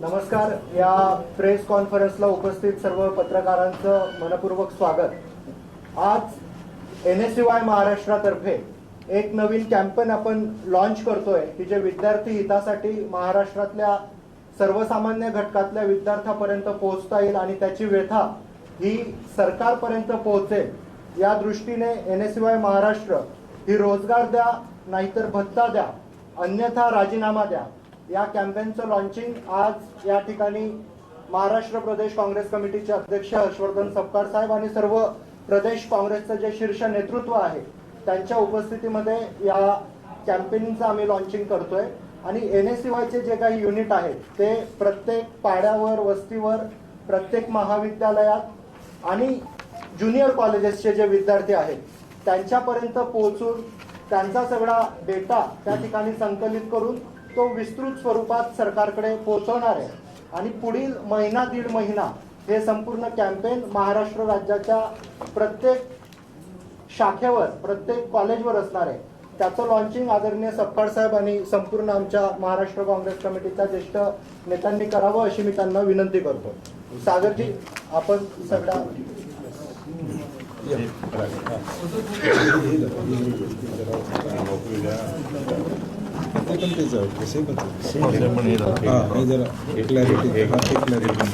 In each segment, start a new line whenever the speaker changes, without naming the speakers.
नमस्कार या प्रेस कॉन्फरन्सला उपस्थित सर्व पत्रकारांचं मनपूर्वक स्वागत. आज एन एस वाय महाराष्ट्रातर्फे एक नवीन कॅम्पेन आपण लॉन्च करतोय की जे विद्यार्थी हितासाठी महाराष्ट्रातल्या सर्वसामान्य घटकातल्या विद्यार्थ्यापर्यंत पोहोचता येईल आणि त्याची व्यथा ही सरकारपर्यंत पोहोचेल. या दृष्टीने एन एस वाय महाराष्ट्र ही रोजगार द्या नाहीतर भत्ता द्या अन्यथा राजीनामा द्या. या कॅम्पेनचं लॉन्चिंग आज या ठिकाणी महाराष्ट्र प्रदेश काँग्रेस कमिटीचे अध्यक्ष हर्षवर्धन सपकाळ साहेब आणि सर्व प्रदेश काँग्रेसचं जे शीर्ष नेतृत्व आहे त्यांच्या उपस्थितीमध्ये या कॅम्पेनचं आम्ही लॉन्चिंग करतोय. आणि एन एस वायचे जे काही युनिट आहेत ते प्रत्येक पाड्यावर वस्तीवर प्रत्येक महाविद्यालयात आणि ज्युनियर कॉलेजेसचे जे विद्यार्थी आहेत त्यांच्यापर्यंत पोहोचून त्यांचा सगळा डेटा त्या ठिकाणी संकलित करून तो विस्तृत स्वरूपात सरकारकडे पोहोचवणार आहे. आणि पुढील महिना दीड महिना हे संपूर्ण कॅम्पेन महाराष्ट्र राज्याच्या प्रत्येक शाखेवर प्रत्येक कॉलेजवर असणार आहे. त्याचं लॉन्चिंग आदरणीय सपकाळ साहेब आणि संपूर्ण आमच्या महाराष्ट्र काँग्रेस कमिटीच्या ज्येष्ठ नेत्यांनी करावं अशी मी त्यांना विनंती करतो. सागरजी आपण सगळ्या
ते पण तेच आहे. हा हे जरा क्लॅरिटी हा ते क्लॅरिटी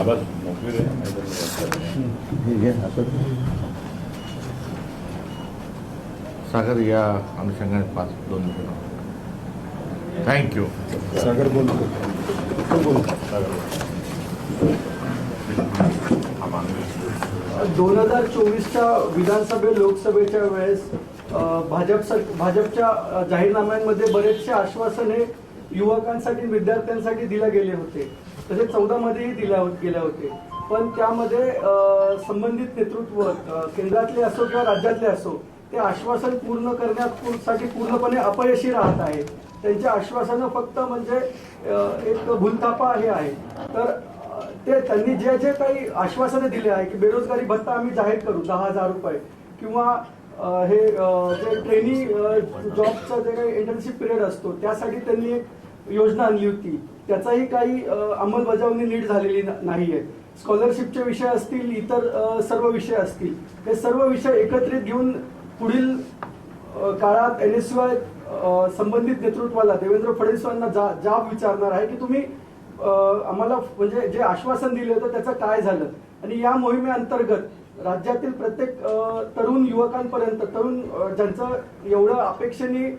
आवाज मोकळी रे सागर या अनुषंगाने पाच दोन मिनिटं थँक्यू
सागर बोलतो.
तू बोल सागर
दोन हजार चोवीसच्या विधानसभे लोकसभेच्या वेळेस भाजप सर भाजपच्या जाहीरनाम्यांमध्ये बरेचसे आश्वासने युवकांसाठी विद्यार्थ्यांसाठी दिले गेले होते. तसे चौदा मध्येही दिल्या गेले होते. पण त्यामध्ये संबंधित नेतृत्व केंद्रातले असो किंवा राज्यातले असो ते आश्वासन पूर्ण करण्यासाठी पूर्णपणे अपयशी राहत आहे. त्यांचे आश्वासनं फक्त म्हणजे एक भूलथापा हे आहे. तर ते त्यांनी जे जे काही आश्वासने दिले आहे की बेरोजगारी भत्ता आम्ही जाहीर करू दहा हजार रुपये किंवा हे जे ट्रेनी जॉबचा जे काही इंटर्नशिप पिरियड असतो त्यासाठी त्यांनी एक योजना आणली होती. त्याचाही काही अंमलबजावणी नीट झालेली ना- आहे स्कॉलरशिपचे विषय असतील इतर सर्व विषय असतील हे सर्व विषय एकत्रित घेऊन पुढील काळात एन एस वाय संबंधित नेतृत्वाला देवेंद्र फडणवीसांना जा जाब विचारणार आहे की तुम्ही आम्हाला म्हणजे जे आश्वासन दिलं होतं त्याचं काय झालं? आणि या मोहिमेअंतर्गत राज्यातील प्रत्येक तरुण युवकांपर्यंत तरुण ज्यांचं एवढं अपेक्षेने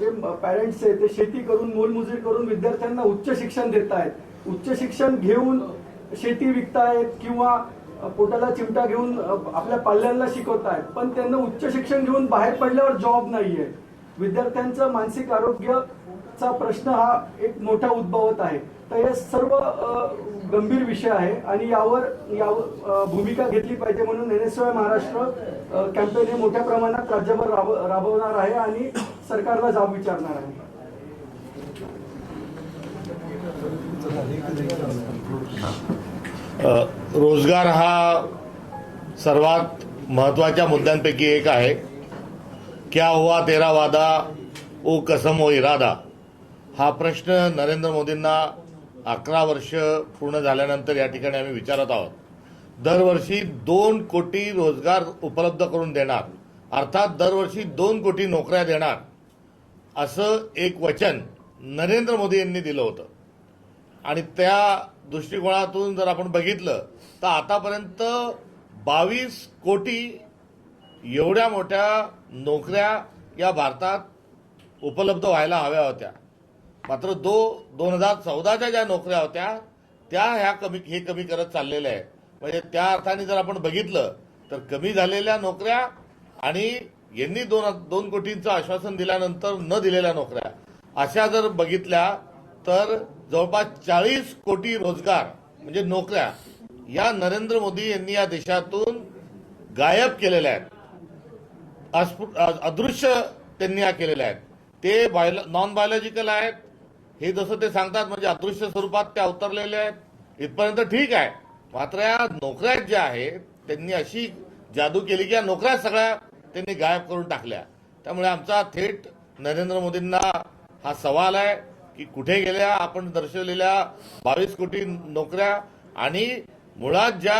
जे पॅरेंट्स आहे ते शेती करून मोलमजुरी करून विद्यार्थ्यांना उच्च शिक्षण देत आहेत. उच्च शिक्षण घेऊन शेती विकतायत किंवा पोटाला चिमटा घेऊन आपल्या पाल्यांना शिकवतायत पण त्यांना उच्च शिक्षण घेऊन बाहेर पडल्यावर जॉब नाहीये. विद्यार्थ्यांचं मानसिक आरोग्य चा प्रश्न हा एक मोठा उद्भवत आहे. तर हे सर्व गंभीर विषय आहे आणि यावर यावर भूमिका घेतली पाहिजे म्हणून N S Y Maharashtra campaign हे मोठ्या प्रमाणात राज्यभर राब राबवणार आहे आणि सरकारला जाब विचारणार आहे.
रोजगार हा सर्वात महत्त्वाच्या मुद्द्यांपैकी एक आहे. क्या हुआ तेरा वादा? ओ कसम ओ इरादा. हा प्रश्न नरेंद्र मोदींना अकरा वर्ष पूर्ण झाल्यानंतर या ठिकाणी आम्ही विचारत आहोत. दरवर्षी दोन कोटी रोजगार उपलब्ध करून देणार अर्थात दरवर्षी दोन कोटी नोकऱ्या देणार असं एक वचन नरेंद्र मोदी यांनी दिलं होतं. आणि त्या दृष्टिकोनातून जर आपण बघितलं तर आतापर्यंत बावीस कोटी एवढ्या मोठ्या नोकऱ्या या भारतात उपलब्ध व्हायला हव्या होत्या. मात्र दो दोन हजार चौदाच्या ज्या नोकऱ्या होत्या त्या ह्या कमी हे कमी करत चाललेल्या आहेत. म्हणजे त्या अर्थाने जर आपण बघितलं तर कमी झालेल्या नोकऱ्या आणि यांनी दोन दोन कोटींचं आश्वासन दिल्यानंतर न दिलेल्या नोकऱ्या अशा जर बघितल्या तर जवळपास चाळीस कोटी रोजगार म्हणजे नोकऱ्या या नरेंद्र मोदी यांनी या देशातून गायब केलेल्या आहेत. अस्फु- अदृश्य त्यांनी या केलेल्या आहेत. ते बायो नॉन बायोलॉजिकल आहेत हे जसं ते सांगतात म्हणजे अदृश्य स्वरूपात त्या उतरलेल्या आहेत. इथपर्यंत ठीक आहे. मात्र या नोकऱ्या ज्या आहेत त्यांनी अशी जादू केली की या नोकऱ्या सगळ्या त्यांनी गायब करून टाकल्या. त्यामुळे आमचा थेट नरेंद्र मोदींना हा सवाल आहे की कुठे गेल्या आपण दर्शवलेल्या बावीस कोटी नोकऱ्या आणि मुळात ज्या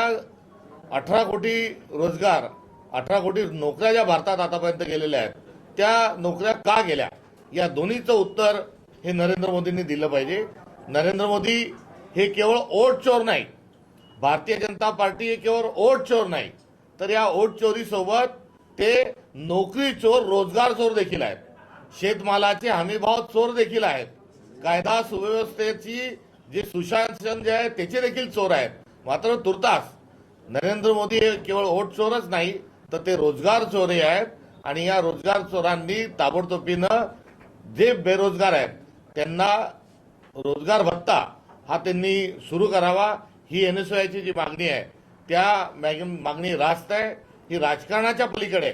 अठरा कोटी रोजगार अठरा कोटी नोकऱ्या ज्या भारतात आतापर्यंत गेलेल्या आहेत त्या नोकऱ्या का गेल्या? या दोन्हीचं उत्तर हे नरेंद्र मोदींनी दिलं पाहिजे. नरेंद्र मोदी हे केवळ ओट चोर नाही. भारतीय जनता पार्टी हे केवळ ओट चोर नाही. तर या ओट चोरीसोबत ते नोकरी चोर रोजगार चोर देखील आहेत. शेतमालाचे हमीभाव चोर देखील आहेत. कायदा सुव्यवस्थेची जे सुशासन जे आहे त्याचे देखील चोर आहेत. मात्र तुर्तास नरेंद्र मोदी हे केवळ ओट चोरच नाही तर ते रोजगार चोरही आहेत. आणि या रोजगार चोरांनी ताबडतोबीनं जे बेरोजगार आहेत त्यांना रोजगार भत्ता हा त्यांनी सुरू करावा ही एन एस ची जी मागणी आहे. त्या मॅग- मागणी रास्त आहे. ही राजकारणाच्या पलीकडे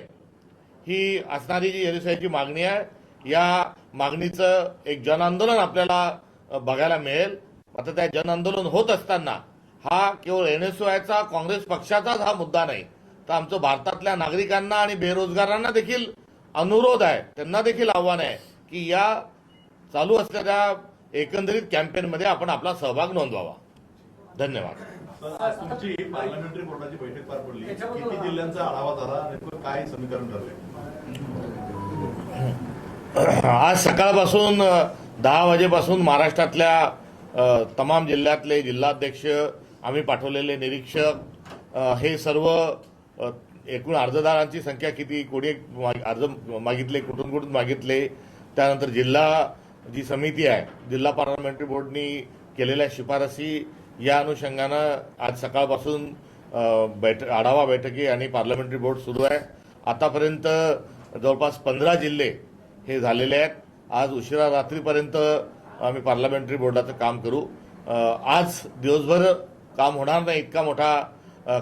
ही असणारी जी एन एस ची मागणी आहे या मागणीचं एक जनआंदोलन आपल्याला बघायला मिळेल. आता त्या जनआंदोलन होत असताना हा केवळ एन एस चा काँग्रेस पक्षाचाच हा मुद्दा नाही. तर आमचं भारतातल्या नागरिकांना आणि बेरोजगारांना देखील अनुरोध आहे. त्यांना देखील आव्हान आहे की या चालू असलेल्या एकंदरीत कॅम्पेनमध्ये आपण आपला सहभाग नोंदवावा. धन्यवाद.
तुमची पार्लमेंटरी बोर्डाची बैठक पार पडली. किती जिल्ह्यांचा आढावा झाला? नेमकं काय समीकरण ठरलंय?
आज सकाळपासून दहा वाजेपासून महाराष्ट्रातल्या तमाम जिल्ह्यातले जिल्हाध्यक्ष आम्ही पाठवलेले निरीक्षक हे सर्व एकूण अर्जदारांची संख्या किती? कोणी अर्ज मागितले कुठून कुठून मागितले? त्यानंतर जिल्हा जी समिती आहे जिल्हा पार्लमेंटरी बोर्डनी केलेल्या शिफारसी या अनुषंगानं आज सकाळपासून बैठक आढावा बैठकी आणि पार्लमेंटरी बोर्ड सुरू आहे. आतापर्यंत जवळपास पंधरा जिल्हे हे झालेले आहेत. आज उशिरा रात्रीपर्यंत आम्ही पार्लमेंटरी बोर्डाचं काम करू. आज दिवसभर काम होणार नाही इतका मोठा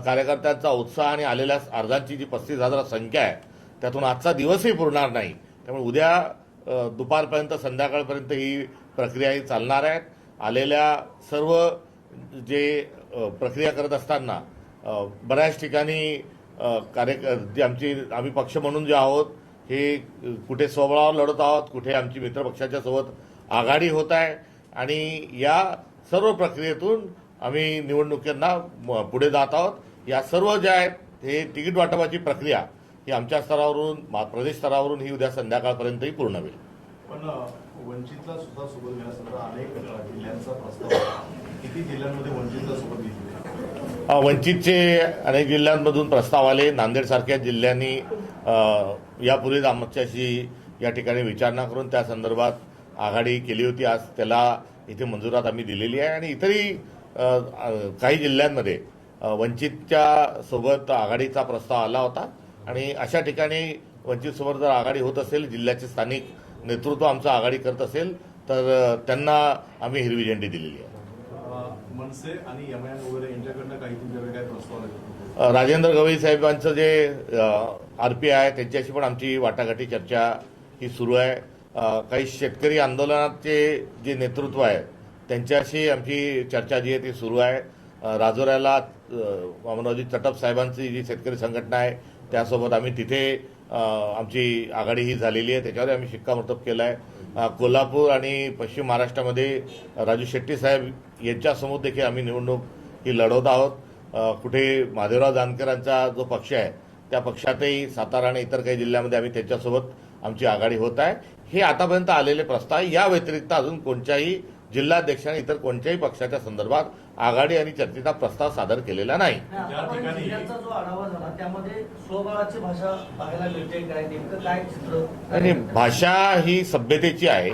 कार्यकर्त्यांचा उत्साह आणि आलेल्या अर्जांची जी पस्तीस हजार संख्या आहे त्यातून आजचा दिवसही पुरणार नाही. त्यामुळे उद्या दुपारपर्यंत संध्याकाळपर्यंत ही प्रक्रिया ही चालणार आहेत आलेल्या सर्व जे प्रक्रिया करत असताना बऱ्याच ठिकाणी अ, कार्य जी आमची आम्ही पक्ष म्हणून जे आहोत हे कुठे स्वबळावर लढत आहोत कुठे आमची मित्रपक्षाच्या सोबत आघाडी होत आहे. आणि या सर्व प्रक्रियेतून आम्ही निवडणुकींना पुढे जात आहोत. या सर्व ज्या आहेत हे तिकीट वाटपाची प्रक्रिया ही आमच्या स्तरावरून प्रदेश स्तरावरून ही उद्या संध्याकाळपर्यंतही पूर्ण होईल.
पण वंचितला सुद्धा सोबत घेण्यासाठी अनेक जिल्ह्यांचा प्रस्ताव. किती जिल्ह्यांमध्ये वंचितला सोबत घेतली?
वंचितचे अनेक जिल्ह्यांमधून प्रस्ताव आले. नांदेडसारख्या जिल्ह्यांनी यापूर्वीच आमच्याशी या ठिकाणी विचारणा करून त्या संदर्भात आघाडी केली होती. आज त्याला इथे मंजुरात आम्ही दिलेली आहे. आणि इतरही काही जिल्ह्यांमध्ये वंचितच्या सोबत आघाडीचा प्रस्ताव आला होता. आणि अशा ठिकाणी वंचितसोबत जर आघाडी होत असेल जिल्ह्याचे स्थानिक नेतृत्व आमचं आघाडी करत असेल तर त्यांना आम्ही हिरवी झेंडी दिलेली आहे. राजेंद्र गवई साहेबांचं जे आर पी आहे त्यांच्याशी पण आमची वाटाघाटी चर्चा ही सुरू आहे. काही शेतकरी आंदोलनाचे जे नेतृत्व आहे त्यांच्याशी आमची चर्चा जी आहे ती सुरू आहे. राजोऱ्याला अ, वामनरावजी चटप साहेबांची जी शेतकरी संघटना आहे त्यासोबत आम्ही तिथे आमची आघाडी ही झालेली आहे त्याच्यावर आम्ही शिक्कामोर्तब केलं आहे कोल्हापूर आणि पश्चिम महाराष्ट्रामध्ये राजू शेट्टी साहेब यांच्यासमोर देखील आम्ही निवडणूक ही लढवत आहोत. कुठे महादेवराव जानकरांचा जो पक्ष आहे त्या पक्षातही सातारा आणि इतर काही जिल्ह्यामध्ये आम्ही त्यांच्यासोबत आमची आघाडी होत आहे. हे आतापर्यंत आलेले प्रस्ताव आहे. या व्यतिरिक्त अजून कोणत्याही जिल्हाध्यक्ष आणि इतर कोणत्याही पक्षाच्या संदर्भात आघाडी आणि चर्चेचा प्रस्ताव सादर केलेला नाही.
ज्या
आपण
ठिकाणी-
जिल्ह्यांचा जो आढावा झाला त्यामध्ये स्वबळाची भाषा पाहायला मिळते काय नेमकं काय चित्र?
आणि भाषा ही सभ्यतेची आहे.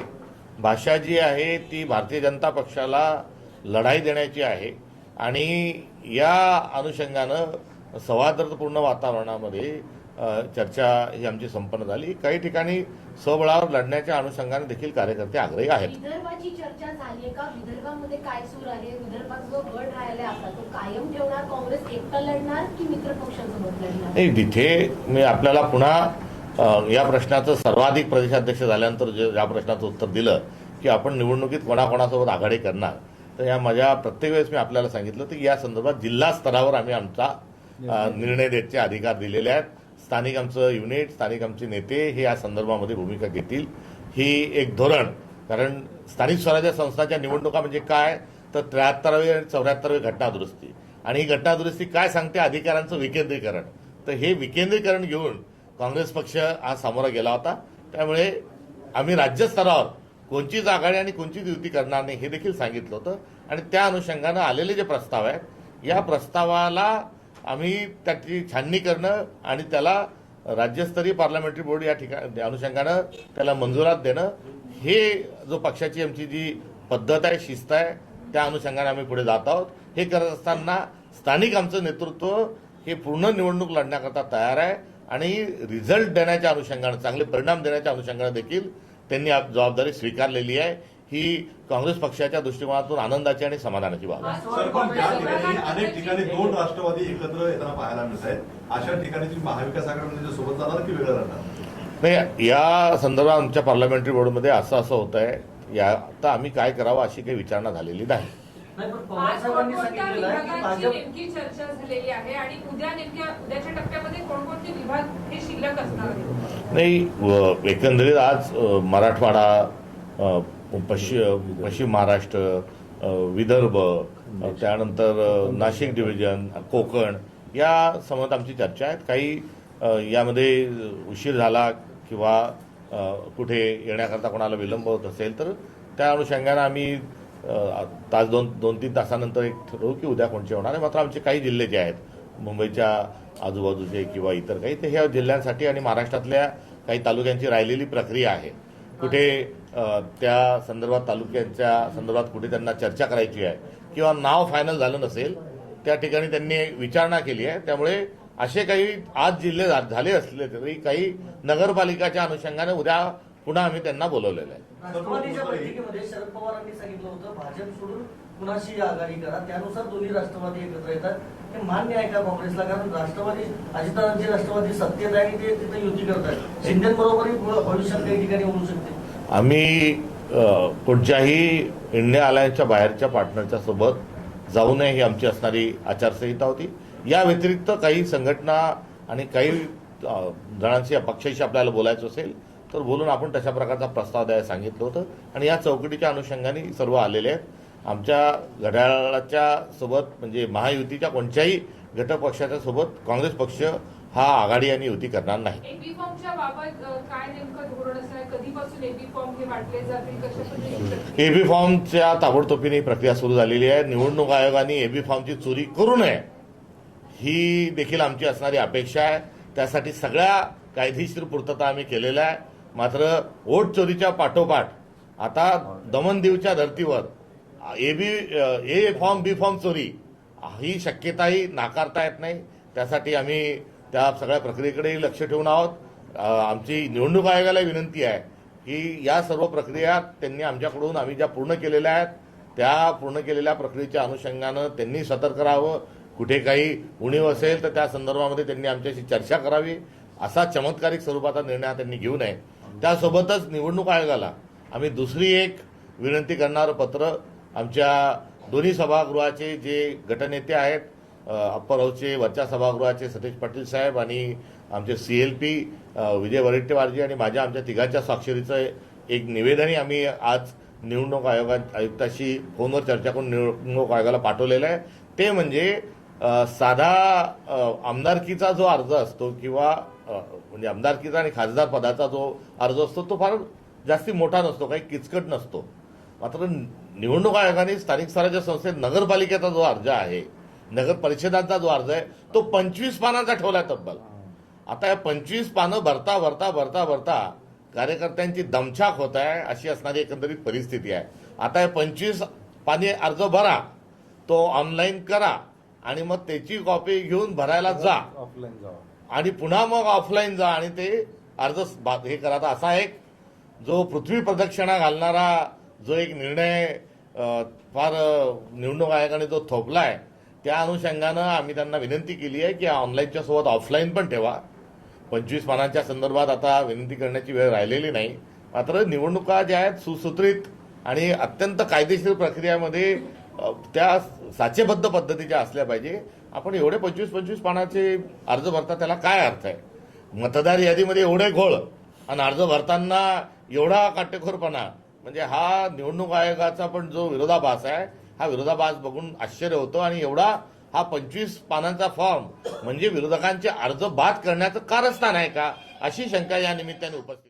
भाषा जी आहे ती भारतीय जनता पक्षाला लढाई देण्याची आहे. आणि या अनुषंगानं सौहार्दपूर्ण वातावरणामध्ये चर्चा ही आमची संपन्न झाली. काही ठिकाणी स्वबळावर लढण्याच्या अनुषंगाने देखील कार्यकर्ते आग्रही आहेत.
विदर्भाची चर्चा झाली का? विदर्भामध्ये काय सूर आहे? विदर्भात जो गड आपला तो कायम ठेवणार काँग्रेस एकटा लढणार की मित्र पक्षांसोबत लढणार?
नाही तिथे मी आपल्याला पुन्हा या प्रश्नाचं सर्वाधिक प्रदेशाध्यक्ष झाल्यानंतर जे या प्रश्नाचं उत्तर दिलं की आपण निवडणुकीत कोणाकोणासोबत आघाडी करणार. तर या माझ्या प्रत्येक वेळेस मी आपल्याला सांगितलं की या संदर्भात जिल्हा स्तरावर आम्ही आमचा निर्णय द्यायचे अधिकार दिलेले आहेत. स्थानिक आमचं युनिट स्थानिक आमचे नेते हे या संदर्भामध्ये भूमिका घेतील. ही एक धोरण कारण स्थानिक स्वराज्य संस्थांच्या निवडणुका म्हणजे काय? तर त्र्याहत्तरावी आणि चौऱ्याहत्तरावी घटनादुरुस्ती. आणि ही घटनादुरुस्ती काय सांगते? अधिकारांचं विकेंद्रीकरण. तर हे विकेंद्रीकरण घेऊन काँग्रेस पक्ष आज सामोरा गेला होता. त्यामुळे आम्ही राज्यस्तरावर कोणचीच आघाडी आणि कोणचीच युती करणार नाही हे देखील सांगितलं होतं. आणि त्या अनुषंगानं आलेले जे प्रस्ताव आहेत या प्रस्तावाला आम्ही त्याची छाननी करणं आणि त्याला राज्यस्तरीय पार्लमेंटरी बोर्ड या ठिकाणी अनुषंगानं त्याला मंजुरात देणं हे जो पक्षाची आमची जी पद्धत आहे शिस्त आहे त्या अनुषंगाने आम्ही पुढे जात आहोत. हे करत असताना स्थानिक आमचं नेतृत्व हे पूर्ण निवडणूक लढण्याकरता तयार आहे आणि रिझल्ट देण्याच्या अनुषंगानं चांगले परिणाम देण्याच्या अनुषंगानं देखील त्यांनी आप- जबाबदारी स्वीकारलेली आहे. ही काँग्रेस पक्षाच्या दृष्टिकोनातून आनंदाची आणि समाधानाची बाब आहे.
अनेक ठिकाणी दोन राष्ट्रवादी एकत्र येताना पाहायला मिळत आहेत. अशा ठिकाणी महाविकास आघाडीमध्ये सोबत जाणार की वेगळं राहणार?
नाही या संदर्भात आमच्या पार्लमेंटरी बोर्डमध्ये असं असं होत आहे या आता आम्ही काय करावं अशी काही विचारणा झालेली नाही.
नाही पण पवार
आज
साहेबांनी
कोणकोणत्या
सांगितलेलं आहे की
विभागांची
भाजप
नेमकी चर्चा झालेली आहे आणि उद्या नेमक्या उद्याच्या टप्प्यामध्ये कोणकोणते विभाग हे शिल्लक असणार आहेत?
नाही व- एकंदरीत आज मराठवाडा पश्चिम पश्चिम महाराष्ट्र विदर्भ अ, त्यानंतर नाशिक डिव्हिजन कोकण या संबंधात आमची चर्चा आहेत. काही यामध्ये उशीर झाला किंवा कुठे येण्याकरता कोणाला विलंब होत असेल तर त्या अनुषंगानं आम्ही तास दोन दोन तीन तासानंतर एक ठरवू की उद्या कोणचे होणार आहे. मात्र आमचे काही जिल्हे जे आहेत मुंबईच्या आजूबाजूचे किंवा इतर काही ते ह्या जिल्ह्यांसाठी आणि महाराष्ट्रातल्या काही तालुक्यांची राहिलेली प्रक्रिया आहे. कुठे त्या संदर्भात तालुक्यांच्या संदर्भात कुठे त्यांना चर्चा करायची आहे किंवा नाव फायनल झालं नसेल त्या ठिकाणी त्यांनी विचारणा केली आहे. त्यामुळे असे काही आज जिल्हे झा- झाले असले तरी काही नगरपालिकाच्या अनुषंगाने उद्या पुन्हा आम्ही त्यांना बोलवलेलं आहे.
कुणाशी आघाडी करा. त्यानुसार दोन्ही राष्ट्रवादी एकत्र येतात. हे मान्य आहे का काँग्रेसला? कारण राष्ट्रवादी अजितदादांची राष्ट्रवादी सत्तेत आहे आणि ते तिथे युती करतात शिंदेबरोबरही भविष्यात काही ठिकाणी होऊ शकते.
आम्ही अ, कोणत्याही इंडिया अलायन्सच्या बाहेरच्या पार्टनरच्या सोबत जाऊ नये ही आमची असणारी आचारसंहिता होती. या व्यतिरिक्त काही संघटना आणि काही जणांशी पक्षाशी आपल्याला बोलायचं असेल तर बोलून आपण तशा प्रकारचा प्रस्ताव द्यायला सांगितलं होतं. आणि या चौकटीच्या अनुषंगाने सर्व आलेले आहेत. आमच्या घड्याळाच्या सोबत म्हणजे महायुतीच्या कोणत्याही घटक पक्षाच्या सोबत काँग्रेस पक्ष हा आघाडी आणि युती करणार नाही.
एबी फॉर्मच्या
ताबडतोबीने ही प्रक्रिया सुरू झालेली आहे. निवडणूक आयोगाने एबी फॉर्मची चोरी करू नये ही देखील आमची असणारी अपेक्षा आहे. त्यासाठी सगळ्या कायदेशीर पूर्तता आम्ही केलेल्या आहे. मात्र वोट चोरीच्या पाठोपाठ आता दमनदीवच्या धर्तीवर A B A form B form चोरी. ही शक्यताही नाकारता येत नाही. त्यासाठी आम्ही त्या सगळ्या प्रक्रियेकडेही लक्ष ठेवून आहोत. आमची निवडणूक आयोगाला विनंती आहे की या सर्व प्रक्रिया त्यांनी आमच्याकडून आम्ही ज्या पूर्ण केलेल्या आहेत त्या पूर्ण केलेल्या प्रक्रियेच्या अनुषंगानं त्यांनी सतर्क राहावं. कुठे काही उणीव असेल तर त्या संदर्भामध्ये त्यांनी आमच्याशी चर्चा करावी. असा चमत्कारिक स्वरूपाचा निर्णय त्यांनी घेऊ नये. त्यासोबतच निवडणूक आयोगाला आम्ही दुसरी एक विनंती करणारं पत्र आमच्या दोन्ही सभागृहाचे जे गटनेते आहेत अप्पर हाऊसचे वरच्या सभागृहाचे सतीश पाटील साहेब आणि आमचे सी एल पी विजय वडेट्टीवारजी आणि माझ्या आमच्या तिघांच्या स्वाक्षरीचं एक निवेदनही आम्ही आज निवडणूक आयोगा आयुक्ताशी फोनवर चर्चा करून निवडणूक आयोगाला पाठवलेलं आहे. ते म्हणजे साधा आमदारकीचा जो अर्ज असतो किंवा म्हणजे आमदारकीचा आणि खासदार पदाचा जो अर्ज असतो तो फार जास्ती मोठा नसतो काही किचकट नसतो. मात्र निवडणूक आयोगाने स्थानिक स्वराज्य संस्थेत नगरपालिकेचा जो अर्ज आहे नगर परिषदांचा जो अर्ज आहे तो पंचवीस पानांचा ठेवलाय तब्बल. आता या पंचवीस पानं भरता भरता भरता भरता कार्यकर्त्यांची दमछाक होत आहे अशी असणारी एकंदरीत परिस्थिती आहे. आता हे पंचवीस पाने अर्ज भरा तो ऑनलाईन करा आणि मग त्याची कॉपी घेऊन भरायला जा.
ऑफलाईन जावा
आणि पुन्हा मग ऑफलाईन जा आणि ते अर्ज हे करा. आता असा एक जो पृथ्वी प्रदक्षिणा घालणारा जो एक निर्णय फार निवडणूक आयोगाने जो आहे त्या अनुषंगानं आम्ही त्यांना विनंती केली आहे की ऑनलाईनच्या सोबत ऑफलाईन पण ठेवा. पंचवीस पानांच्या संदर्भात आता विनंती करण्याची वेळ राहिलेली नाही. मात्र निवडणुका ज्या आहेत सुसूत्रित आणि अत्यंत कायदेशीर प्रक्रियामध्ये त्या साचेबद्ध पद्धतीच्या असल्या पाहिजे. आपण एवढे पंचवीस पंचवीस पानाचे अर्ज भरता त्याला काय अर्थ आहे? मतदार यादीमध्ये एवढे घोळ. आणि अर्ज भरताना एवढा काटेकोरपणा म्हणजे हा निवडणूक आयोगाचा पण जो विरोधाभास आहे हा विरोधाभास बघून आश्चर्य होतं आणि एवढा हा पंचवीस पानांचा फॉर्म म्हणजे विरोधकांचे अर्ज बाद करण्याचं कारस्थान आहे का अशी शंका या निमित्ताने उपस्थित